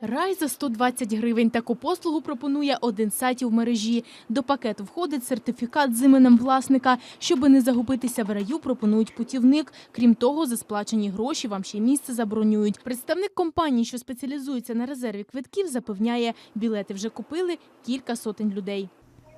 Рай за 120 гривень. Таку послугу пропонує один з сайтів мережі. До пакету входить сертифікат з іменем власника. Щоби не загубитися в раю, пропонують путівник. Крім того, за сплачені гроші вам ще місце забронюють. Представник компанії, що спеціалізується на резерві квитків, запевняє, білети вже купили кілька сотень людей.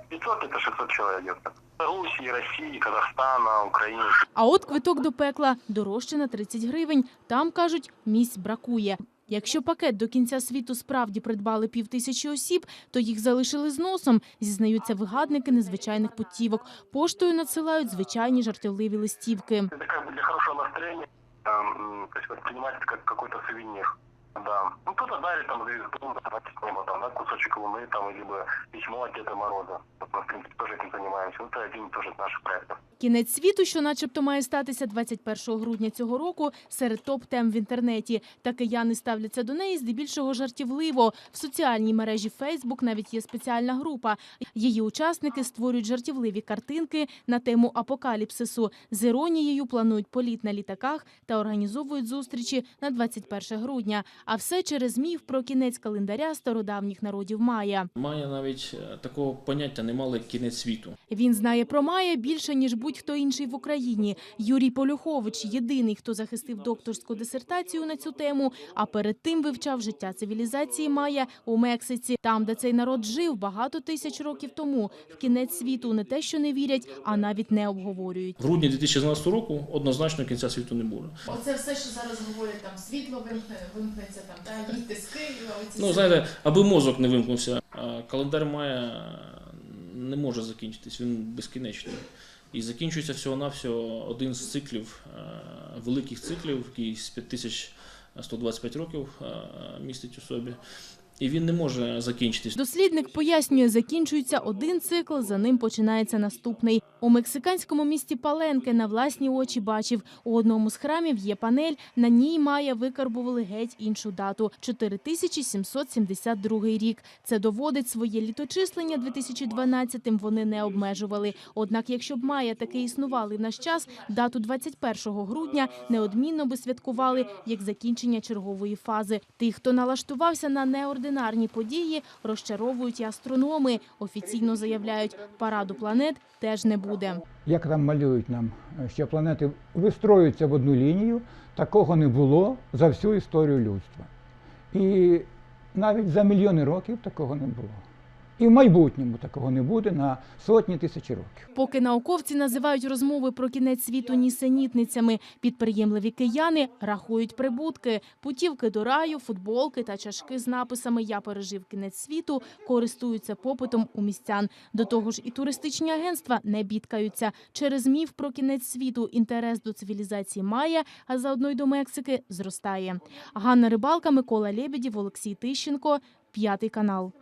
500 это 600 человек где-то. Белоруссии, России, Казахстана, Украины. А от квиток до пекла дорожче на 30 гривень. Там, кажуть, місць бракує. Якщо пакет до кінця світу справді придбали півтисячі осіб, то їх залишили з носом, зізнаються вигадники незвичайних путівок. Поштою надсилають звичайні жартівливі листівки. Это как бы для хорошего настроения, эм, то есть воспринимать это как какой-то сувенир. Да. Ну, кто-то дарит там звезду, давайте с неба, там, да, кусочек луны, там, либо письмо от Деда Мороза. Вот мы, в принципе, тоже этим занимаемся. Вот это один тоже из наших проектов. Кінець світу, що начебто має статися 21 грудня цього року, серед топ-тем в інтернеті. Та кияни ставляться до неї здебільшого жартівливо. В соціальній мережі Facebook навіть є спеціальна група. Її учасники створюють жартівливі картинки на тему апокаліпсису. З іронією планують політ на літаках та організовують зустрічі на 21 грудня. А все через міф про кінець календаря стародавніх народів Майя. Майя навіть е, такого поняття не мали кінець світу. Він знає про Майя більше, ніж будь-хто інший в Україні. Юрій Полюхович – єдиний, хто захистив докторську дисертацію на цю тему, а перед тим вивчав життя цивілізації Майя у Мексиці, там, де цей народ жив багато тисяч років тому. В кінець світу не те, що не вірять, а навіть не обговорюють. В грудні 2012 року однозначно кінця світу не буде. Оце все, що зараз говорять, там світло вимкне, вимкнеться, там та їдьте з Києва. Ну знаєте, аби мозок не вимкнувся, календар Майя не може закінчитись, він безкінечний. І закінчується всього-навсього один з циклів, е, великих циклів, який з 5125 років е, містить у собі. І він не може закінчитись. Дослідник пояснює, закінчується один цикл, за ним починається наступний. У мексиканському місті Паленке на власні очі бачив, у одному з храмів є панель, на ній Майя викарбували геть іншу дату – 4772 рік. Це доводить своє літочислення 2012-м вони не обмежували. Однак, якщо б Майя таки існували в наш час, дату 21 грудня неодмінно би святкували як закінчення чергової фази. Тих, хто налаштувався на неординарні події, розчаровують і астрономи. Офіційно заявляють, параду планет теж не буде. як там малюють нам, що планети вистроюються в одну лінію, такого не було за всю історію людства. І навіть за мільйони років такого не було. І в майбутньому такого не буде на сотні тисячі років. Поки науковці називають розмови про кінець світу нісенітницями, підприємливі кияни рахують прибутки. Путівки до раю, футболки та чашки з написами «Я пережив кінець світу» користуються попитом у містян. До того ж і туристичні агентства не бідкаються. Через міф про кінець світу інтерес до цивілізації має, а заодно й до Мексики зростає. Ганна Рибалка, Микола Лебедів, Олексій Тищенко, П'ятий канал.